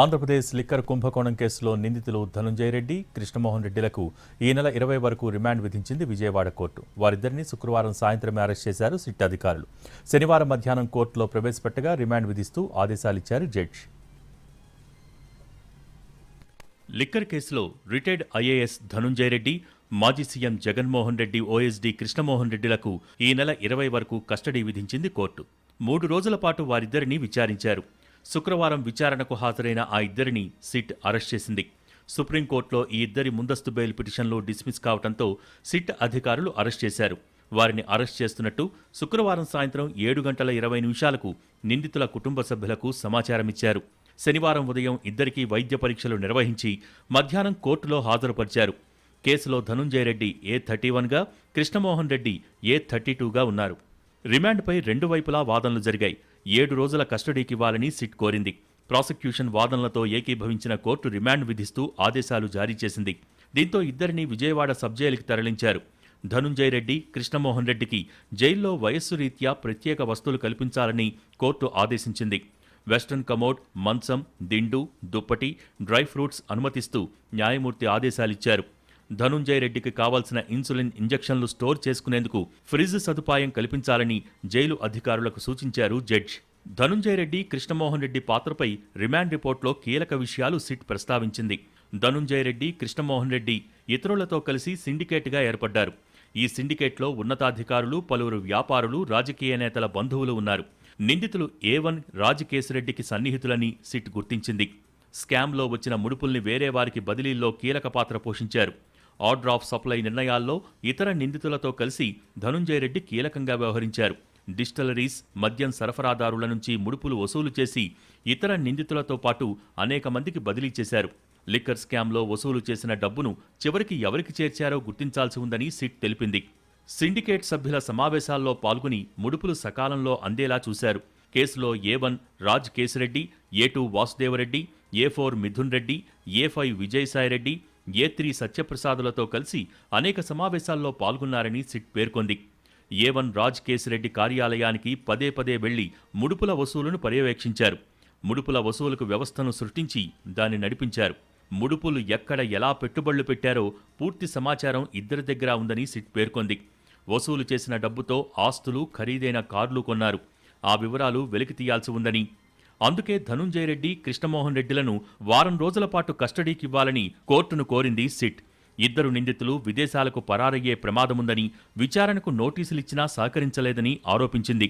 Andhra Pradesh liquor కుంభకోణం కేసులో నిందితులు ధనుంజయ రెడ్డి కృష్ణమోహన్ రెడ్డిలకు ఈ నెల ఇరవై వరకు రిమాండ్ విధించింది విజయవాడ కోర్టు. వారిద్దరిని శుక్రవారం సాయంత్రమే అరెస్ట్ చేశారు సిట్ అధికారులు. శనివారం మధ్యాహ్నం కోర్టులో ప్రవేశపెట్టగా రిమాండ్ విధిస్తూ ఆదేశాలిచ్చారు జడ్జి. లిక్కర్ కేసులో రిటైర్డ్ ఐఏఎస్ ధనుంజయ రెడ్డి మాజీ సీఎం జగన్మోహన్ రెడ్డి ఓఎస్డీ కృష్ణమోహన్ రెడ్డిలకు ఈ నెల ఇరవై వరకు కస్టడీ విధించింది కోర్టు. మూడు రోజుల పాటు వారిద్దరిని విచారించారు. శుక్రవారం విచారణకు హాజరైన ఆ ఇద్దరిని సిట్ అరెస్ట్ చేసింది. సుప్రీంకోర్టులో ఈ ఇద్దరి ముందస్తు బెయిల్ పిటిషన్లు డిస్మిస్ కావడంతో సిట్ అధికారులు అరెస్ట్ చేశారు. వారిని అరెస్ట్ చేస్తున్నట్టు శుక్రవారం సాయంత్రం ఏడు గంటల ఇరవై నిమిషాలకు నిందితుల కుటుంబ సభ్యులకు సమాచారమిచ్చారు. శనివారం ఉదయం ఇద్దరికీ వైద్య పరీక్షలు నిర్వహించి మధ్యాహ్నం కోర్టులో హాజరుపరిచారు. కేసులో ధనుంజయ రెడ్డి ఏ థర్టీ వన్గా కృష్ణమోహన్ రెడ్డి ఏ థర్టీ టూగా ఉన్నారు. రిమాండ్పై రెండు వైపులా వాదనలు జరిగాయి. ఏడు రోజుల కస్టడీకి ఇవ్వాలని సిట్ కోరింది. ప్రాసిక్యూషన్ వాదనలతో ఏకీభవించిన కోర్టు రిమాండ్ విధిస్తూ ఆదేశాలు జారీ చేసింది. దీంతో ఇద్దరిని విజయవాడ సబ్ జైలుకి తరలించారు. ధనుంజయ రెడ్డి కృష్ణమోహన్ రెడ్డికి జైల్లో వయస్సు రీత్యా ప్రత్యేక వస్తువులు కల్పించాలని కోర్టు ఆదేశించింది. వెస్టర్న్ కమోడ్ మంచం దిండు దుప్పటి డ్రై ఫ్రూట్స్ అనుమతిస్తూ న్యాయమూర్తి ఆదేశాలిచ్చారు. ధనుంజయ రెడ్డికి కావాల్సిన ఇన్సులిన్ ఇంజెక్షన్లు స్టోర్ చేసుకునేందుకు ఫ్రిజ్ సదుపాయం కల్పించాలని జైలు అధికారులకు సూచించారు జడ్జ్. ధనుంజయ రెడ్డి కృష్ణమోహన్ రెడ్డి పాత్రపై రిమాండ్ రిపోర్ట్లో కీలక విషయాలు సిట్ ప్రస్తావించింది. ధనుంజయ రెడ్డి కృష్ణమోహన్ రెడ్డి ఇతరులతో కలిసి సిండికేట్గా ఏర్పడ్డారు. ఈ సిండికేట్లో ఉన్నతాధికారులు పలువురు వ్యాపారులు రాజకీయ నేతల బంధువులు ఉన్నారు. నిందితులు ఏ వన్ రాజకేశిరెడ్డికి సన్నిహితులని సిట్ గుర్తించింది. స్కామ్లో వచ్చిన ముడుపుల్ని వేరే వారికి బదిలీల్లో కీలక పాత్ర పోషించారు. ఆర్డర్ ఆఫ్ సప్లై నిర్ణయాల్లో ఇతర నిందితులతో కలిసి ధనుంజయ రెడ్డి కీలకంగా వ్యవహరించారు. డిస్టలరీస్ మద్యం సరఫరాదారుల నుంచి ముడుపులు వసూలు చేసి ఇతర నిందితులతో పాటు అనేక మందికి బదిలీ చేశారు. లిక్కర్ స్కామ్లో వసూలు చేసిన డబ్బును చివరికి ఎవరికి చేర్చారో గుర్తించాల్సి ఉందని సిట్ తెలిపింది. సిండికేట్ సభ్యుల సమావేశాల్లో పాల్గొని ముడుపులు సకాలంలో అందేలా చూశారు. కేసులో A one Raj Kesireddy A two Vasudevareddy A four Mithun Reddy A five Vijayasaireddy A three సత్యప్రసాదులతో కలిసి అనేక సమావేశాల్లో పాల్గొన్నారని సిట్ పేర్కొంది. ఏ వన్ రాజ్ కేసిరెడ్డి కార్యాలయానికి పదే పదే వెళ్ళి ముడుపుల వసూలును పర్యవేక్షించారు. ముడుపుల వసూలుకు వ్యవస్థను సృష్టించి దాన్ని నడిపించారు. ముడుపులు ఎక్కడ ఎలా పెట్టుబడులు పెట్టారో పూర్తి సమాచారం ఇద్దరి దగ్గర ఉందని సిట్ పేర్కొంది. వసూలు చేసిన డబ్బుతో ఆస్తులు ఖరీదైన కార్లు కొన్నారు. ఆ వివరాలు వెలికి తీయాల్సి ఉందని అందుకే ధనుంజయ రెడ్డి కృష్ణమోహన్ రెడ్డిలను వారం రోజుల పాటు కస్టడీకి ఇవ్వాలని కోర్టును కోరింది సిట్. ఇద్దరు నిందితులు విదేశాలకు పరారయ్యే ప్రమాదముందని విచారణకు నోటీసులిచ్చినా సహకరించలేదని ఆరోపించింది.